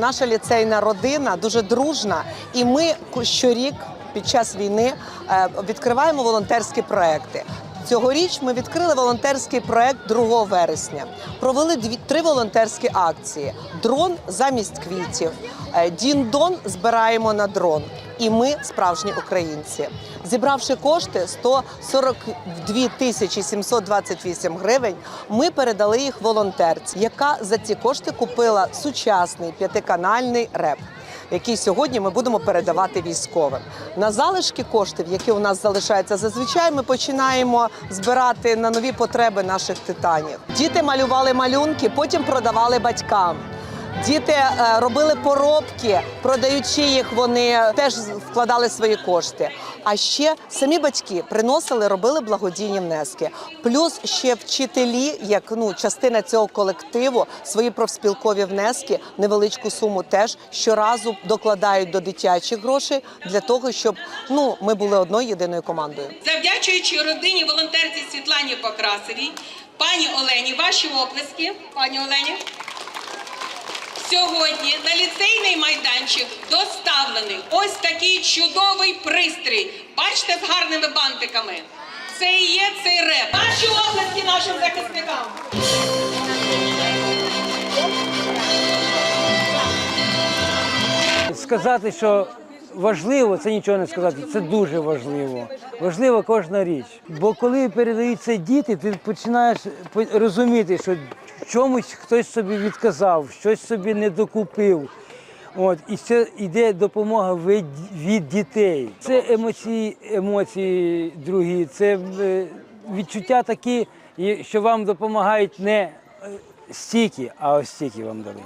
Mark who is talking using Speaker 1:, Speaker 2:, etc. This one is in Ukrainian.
Speaker 1: Наша ліцейна родина дуже дружна, і ми щорік під час війни е, відкриваємо волонтерські проекти. Цьогоріч ми відкрили волонтерський проект 2 вересня. Провели дві три волонтерські акції: дрон замість квітів, діндон дін-дон збираємо на дрон. І ми справжні українці. Зібравши кошти 142 тисячі 728 гривень, ми передали їх волонтерці, яка за ці кошти купила сучасний п'ятиканальний реп. Який сьогодні ми будемо передавати військовим на залишки коштів, які у нас залишаються зазвичай, ми починаємо збирати на нові потреби наших титанів. Діти малювали малюнки, потім продавали батькам. Діти е, робили поробки, продаючи їх, вони теж вкладали свої кошти. А ще самі батьки приносили, робили благодійні внески. Плюс ще вчителі, як ну частина цього колективу, свої профспілкові внески, невеличку суму теж щоразу докладають до дитячих грошей для того, щоб ну ми були одною єдиною командою.
Speaker 2: Завдячуючи родині волонтерці Світлані Покрасовій, пані Олені, ваші оплески, пані Олені. Сьогодні на ліцейний майданчик доставлений ось такий чудовий пристрій. Бачите, з гарними бантиками. Це і є цей реп. Ваші оплески нашим захисникам.
Speaker 3: Сказати, що важливо, це нічого не сказати. Це дуже важливо. Важлива кожна річ. Бо коли передаються діти, ти починаєш розуміти, що чомусь хтось собі відказав, щось собі не докупив. От, і це йде допомога від, від дітей. Це емоції, емоції другі, це е, відчуття такі, що вам допомагають не е, стільки, а ось стільки вам дали.